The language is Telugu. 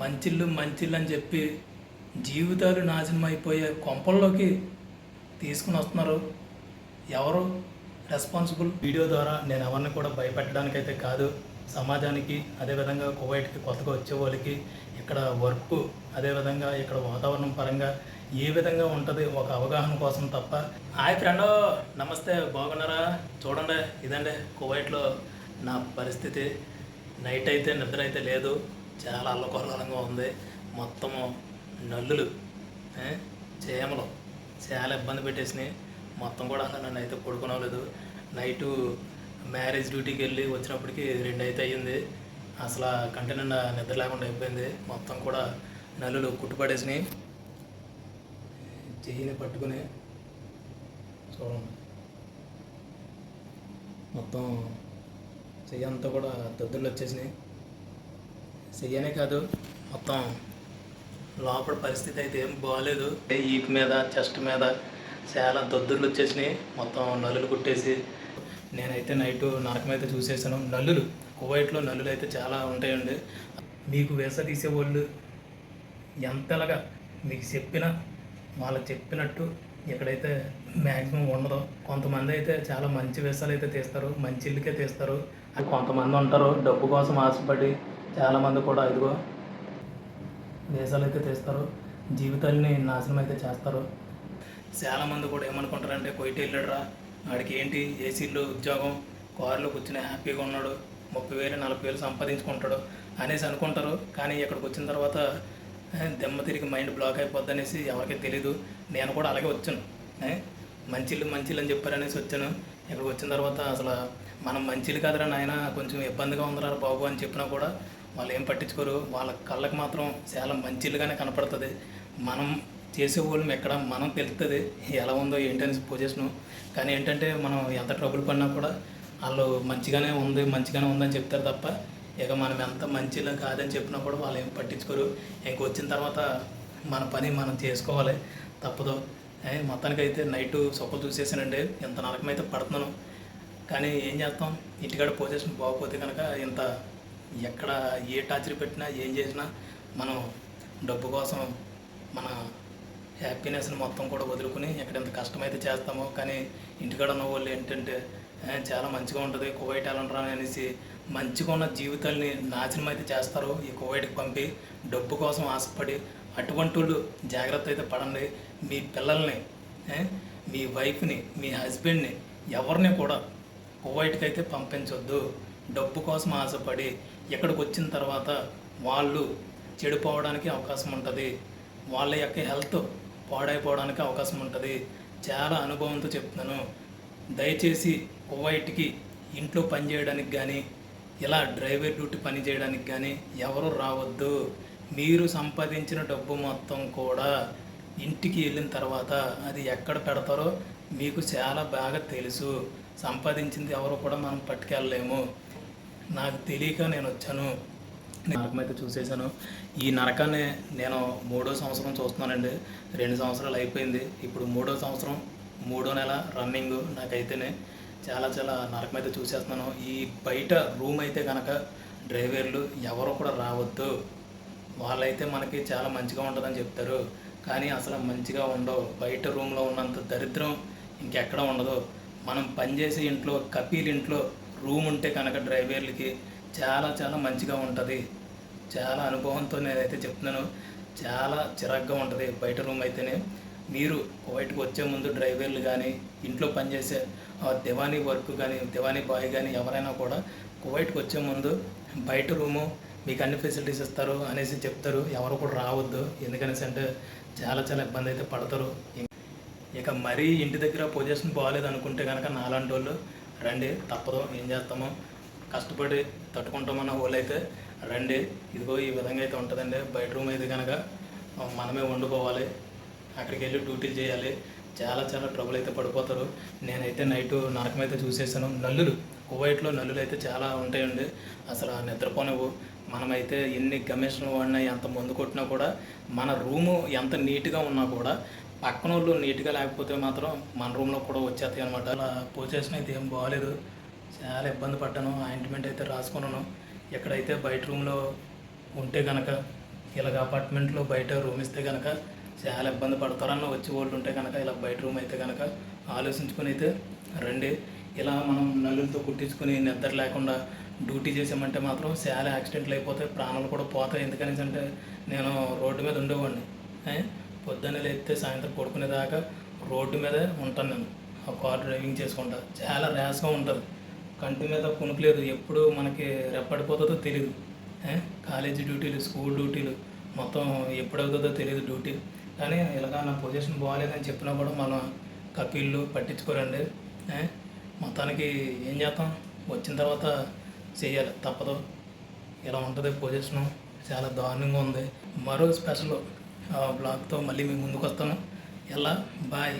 మంచిళ్ళు మంచిళ్ళు అని చెప్పి జీవితాలు నాశనం అయిపోయే కొంపల్లోకి తీసుకుని వస్తున్నారు. ఎవరు రెస్పాన్సిబుల్? వీడియో ద్వారా నేను ఎవరిని కూడా భయపెట్టడానికైతే కాదు సమాజానికి అదేవిధంగా కువైట్కి కొత్తగా వచ్చే వాళ్ళకి ఇక్కడ వర్క్ అదేవిధంగా ఇక్కడ వాతావరణం పరంగా ఏ విధంగా ఉంటుంది ఒక అవగాహన కోసం తప్ప. హాయ్ ఫ్రెండ్ నమస్తే బాగున్నారా? చూడండి ఇదండి కువైట్లో నా పరిస్థితి. నైట్ అయితే నిద్ర అయితే లేదు. చాలా అల్లకొల్లంగా ఉంది. మొత్తము నల్లులు చేమలు చాలా ఇబ్బంది పెట్టేసినాయి. మొత్తం కూడా అలా నన్ను అయితే పడుకోనలేదు నైటు మ్యారేజ్ డ్యూటీకి వెళ్ళి వచ్చినప్పటికి రెండు అయితే అయ్యింది. అసలు కంటి నిండా నిద్ర లేకుండా అయిపోయింది. మొత్తం కూడా నల్లులు కుట్టుపడేసినాయి. చెయ్యిని పట్టుకుని చూడండి. మొత్తం చెయ్యి అంతా కూడా దద్దులు వచ్చేసినాయి. చెయ్యనే కాదు. మొత్తం లోపల పరిస్థితి అయితే ఏం బాగాలేదు ఈప్ మీద చెస్ట్ మీద చాలా దద్దుర్లు వచ్చేసినాయి. మొత్తం నల్లులు కుట్టేసి నేనైతే నైట్ నరకం అయితే చూసేసాను. నల్లులు కువైట్లో నల్లులు అయితే చాలా ఉంటాయండి. మీకు వేస తీసే వాళ్ళు ఎంతలాగా మీకు చెప్పిన వాళ్ళకి చెప్పినట్టు ఇక్కడైతే మ్యాక్సిమం ఉండదు కొంతమంది అయితే చాలా మంచి వేసాలు అయితే తీస్తారు. మంచి ఇల్లుకే తీస్తారు. కొంతమంది ఉంటారు డబ్బు కోసం ఆశపడి చాలామంది కూడా ఇదిగో దేశాలు అయితే తీస్తారు జీవితాల్ని నాశనం అయితే చేస్తారు. చాలామంది కూడా ఏమనుకుంటారంటే కొయిట్ వెళ్ళాడురా వాడికి ఏంటి ఏసీలో ఉద్యోగం కారులో కూర్చుని హ్యాపీగా ఉన్నాడు ముప్పై వేలు నలభై వేలు సంపాదించుకుంటాడు అనేసి అనుకుంటారు. కానీ ఇక్కడికి వచ్చిన తర్వాత దెమ్మ తిరిగి మైండ్ బ్లాక్ అయిపోద్ది అనేసి ఎవరికీ తెలీదు. నేను కూడా అలాగే వచ్చాను. మంచిళ్ళు మంచిళ్ళు అని చెప్పారనేసి వచ్చాను. ఇక్కడికి వచ్చిన తర్వాత అసలు మనం మంచిలు కాదురా నాయన కొంచెం ఇబ్బందిగా ఉందిరా బాబు అని చెప్పినా కూడా వాళ్ళు ఏం పట్టించుకోరు. వాళ్ళ కళ్ళకు మాత్రం చాలా మంచిలుగానే కనపడుతుంది. మనం చేసే వాళ్ళం ఎక్కడ మనం తెలుస్తుంది ఎలా ఉందో ఏంటని పొజిషను కానీ ఏంటంటే మనం ఎంత ట్రబుల్ పడినా కూడా వాళ్ళు మంచిగానే ఉంది మంచిగానే ఉందని చెప్తారు తప్ప ఇక మనం ఎంత మంచిగా కాదని చెప్పినా కూడా వాళ్ళు ఏం పట్టించుకోరు. ఇంక వచ్చిన తర్వాత మన పని మనం చేసుకోవాలి. తప్పదు. మొత్తానికి మొత్తానికైతే నైట్ సొప్పలు చూసేసానండి. ఇంత నరకమైతే పడుతున్నాను. కానీ ఏం చేస్తాం? ఇంటికాడ పొజిషన్ బాగోపోతే కనుక ఇంత ఎక్కడ ఏ టార్చర్ పెట్టినా ఏం చేసినా మనం డబ్బు కోసం మన హ్యాపీనెస్ని మొత్తం కూడా వదులుకుని ఎక్కడ ఎంత కష్టమైతే చేస్తామో కానీ ఇంటికాడ ఉన్న వాళ్ళు ఏంటంటే చాలా మంచిగా ఉంటుంది కువైట్ వెళ్ళండి అనేసి మంచిగా ఉన్న జీవితాల్ని నాశనం అయితే చేస్తారు ఈ కువైట్కి పంపి. డబ్బు కోసం ఆశపడి అటువంటి వాళ్ళు జాగ్రత్త అయితే పడండి. మీ పిల్లల్ని మీ వైఫ్ని మీ హస్బెండ్ని ఎవరిని కూడా కువైట్కి అయితే పంపించొద్దు. డబ్బు కోసం ఆశపడి ఇక్కడికి వచ్చిన తర్వాత వాళ్ళు చెడిపోవడానికి అవకాశం ఉంటుంది. వాళ్ళ యొక్క హెల్త్ పాడైపోవడానికి అవకాశం ఉంటుంది. చాలా అనుభవంతో చెప్తున్నాను. దయచేసి కువైట్కి ఇంట్లో పని చేయడానికి కానీ ఇలా డ్రైవర్ డ్యూటీ పని చేయడానికి కానీ ఎవరు రావద్దు. మీరు సంపాదించిన డబ్బు మొత్తం కూడా ఇంటికి వెళ్ళిన తర్వాత అది ఎక్కడ పెడతారో మీకు చాలా బాగా తెలుసు. సంపాదించింది ఎవరు కూడా మనం పట్టుకెళ్ళలేము. నాకు తెలియక నేను వచ్చాను. నరకం అయితే చూసేసాను ఈ నరకాన్ని నేను మూడో సంవత్సరం చూస్తున్నానండి. రెండు సంవత్సరాలు అయిపోయింది. ఇప్పుడు మూడో సంవత్సరం మూడో నెల రన్నింగ్ నాకైతేనే చాలా చాలా నరకం అయితే చూసేస్తున్నాను. ఈ బయట రూమ్ అయితే కనుక డ్రైవర్లు ఎవరు కూడా రావద్దు. వాళ్ళైతే మనకి చాలా మంచిగా ఉంటుందని చెప్తారు. కానీ అసలు మంచిగా ఉండవు. బయట రూమ్లో ఉన్నంత దరిద్రం ఇంకెక్కడ ఉండదు. మనం పనిచేసే ఇంట్లో కపీల్ ఇంట్లో రూమ్ ఉంటే కనుక డ్రైవర్లకి చాలా చాలా మంచిగా ఉంటుంది. చాలా అనుభవంతో నేనైతే చెప్తున్నాను. చాలా చిరాగ్గా ఉంటుంది బయట రూమ్ అయితేనే. మీరు బయటకు వచ్చే ముందు డ్రైవర్లు కానీ ఇంట్లో పనిచేసే ఆ దివానీ వర్క్ కానీ దివానీ బాయ్ కానీ ఎవరైనా కూడా కువైట్కి వచ్చే ముందు బయట రూము మీకు అన్ని ఫెసిలిటీస్ ఇస్తారు అనేసి చెప్తారు. ఎవరు కూడా రావద్దు. ఎందుకనేసి అంటే చాలా చాలా ఇబ్బంది అయితే పడతారు. ఇక మరీ ఇంటి దగ్గర పొజిషన్ బాగాలేదు అనుకుంటే కనుక నాలాంటి వాళ్ళు రండి తప్పదు ఏం చేస్తామో. కష్టపడి తట్టుకుంటామన్న హోల్ అయితే రండి. ఇదిగో ఈ విధంగా అయితే ఉంటుందండి. బయట రూమ్ అయితే కనుక మనమే వండుకోవాలి. అక్కడికి వెళ్ళి డ్యూటీలు చేయాలి. చాలా చాలా ట్రబుల్ అయితే పడిపోతారు. నేనైతే నైట్ నరకం అయితే చూసేసాను. నల్లులు కువైట్లో నల్లులు అయితే చాలా ఉంటాయండి. అసలు ఆ నిద్రపోనివ్వు. మనమైతే ఎన్ని గమేషన్లు వాడినా ఎంత మందు కొట్టినా కూడా మన రూము ఎంత నీట్గా ఉన్నా కూడా పక్కన వాళ్ళు నీట్గా లేకపోతే మాత్రం మన రూమ్లో కూడా వచ్చేస్తాయి అనమాట అలా పొజిషన్ అయితే ఏం బాగాలేదు చాలా ఇబ్బంది పడ్డాను. ఆయింట్మెంట్ అయితే రాసుకున్నాను. ఎక్కడైతే బయట రూమ్లో ఉంటే కనుక ఇలాగ అపార్ట్మెంట్లో బయట రూమ్ ఇస్తే కనుక చాలా ఇబ్బంది పడతారన్న వచ్చే వాళ్ళు ఉంటే కనుక ఇలా బయట రూమ్ అయితే కనుక ఆలోచించుకొని అయితే రండి. ఇలా మనం నల్లులతో కుట్టించుకుని నిద్ర లేకుండా డ్యూటీ చేసామంటే మాత్రం చాలా యాక్సిడెంట్లు అయిపోతాయి. ప్రాణాలు కూడా పోతాయి. ఎందుకనేసి అంటే నేను రోడ్డు మీద ఉండేవాడిని. పొద్దున్నే లేస్తే సాయంత్రం పడుకునేదాకా రోడ్డు మీదే ఉంటాను నేను. ఆ కార్ డ్రైవింగ్ చేసుకుంటా. చాలా ర్యాష్గా ఉంటుంది. కంటి మీద కునుకు ఎప్పుడు మనకి రెప్పడిపోతుందో తెలియదు కాలేజీ డ్యూటీలు స్కూల్ డ్యూటీలు మొత్తం ఎప్పుడవుతుందో తెలియదు డ్యూటీ. కానీ ఇలాగా నా పొజిషన్ బాగాలేదని చెప్పినా కూడా మనం కపిళ్ళు పట్టించుకోరండి. మొత్తానికి ఏం చేస్తాం? వచ్చిన తర్వాత చేయాలి. తప్పదు. ఇలా ఉంటుంది పొజిషను. చాలా దారుణంగా ఉంది. మరో స్పెషల్ బ్లాగ్తో మళ్ళీ మీ ముందుకు వస్తాను ఎలా బాయ్